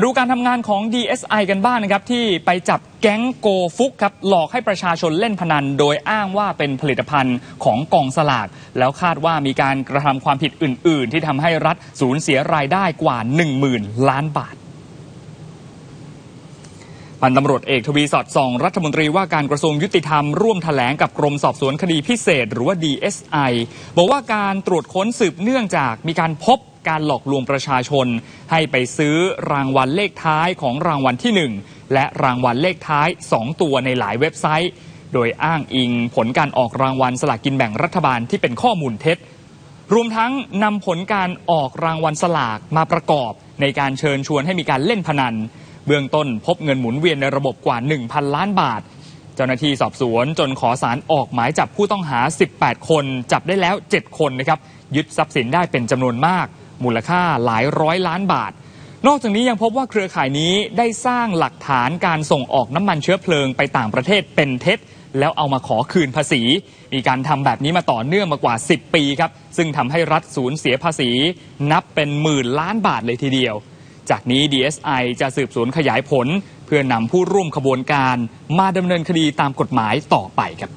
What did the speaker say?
มาดูการทำงานของ DSI กันบ้างนะครับ ที่ไปจับแก๊งโกฟุกครับ หลอกให้ประชาชนเล่นพนัน โดยอ้างว่าเป็นผลิตภัณฑ์ของกองสลาก แล้วคาดว่ามีการกระทำความผิดอื่น ๆ ที่ทำให้รัฐสูญเสียรายได้กว่า 10,000 ล้านบาทพันตำรวจเอกทวีสอดส่อง รัฐมนตรีว่าการกระทรวงยุติธรรม ร่วมแถลงกับกรมสอบสวนคดีพิเศษ หรือว่า DSI บอกว่าการตรวจค้นสืบเนื่องจากมีการพบ การหลอกลวงประชาชน ให้ไปซื้อรางวัลเลขท้ายของรางวัลที่ 1 และรางวัลเลขท้าย 2 ตัวในหลายเว็บไซต์ โดยอ้างอิงผลการออกรางวัลสลากกินแบ่งรัฐบาลที่เป็นข้อมูลเท็จ รวมทั้งนำผลการออกรางวัลสลากมาประกอบ ในการเชิญชวนให้มีการเล่นพนัน เบื้องต้นพบเงินหมุนเวียนในระบบกว่า 1,000 ล้านบาทเจ้าหน้าที่สอบสวนจนขอสารออกหมายจับผู้ต้องหา 18 คน จับได้แล้ว 7 คนนะครับ ยึดทรัพย์สินได้เป็นจำนวนมาก มูลค่าหลายร้อยล้านบาท นอกจากนี้ยังพบว่าเครือข่ายนี้ได้สร้างหลักฐานการส่งออกน้ำมันเชื้อเพลิงไปต่างประเทศเป็นเท็จ แล้วเอามาขอคืนภาษี มีการทำแบบนี้มาต่อเนื่องมากว่า 10 ปีครับ ซึ่งทำให้รัฐสูญเสียภาษี นับเป็นหมื่นล้านบาทเลยทีเดียว จากนี้ DSI จะสืบสวนขยายผล เพื่อนำผู้ร่วมขบวนการ มาดำเนินคดีตามกฎหมายต่อไปครับ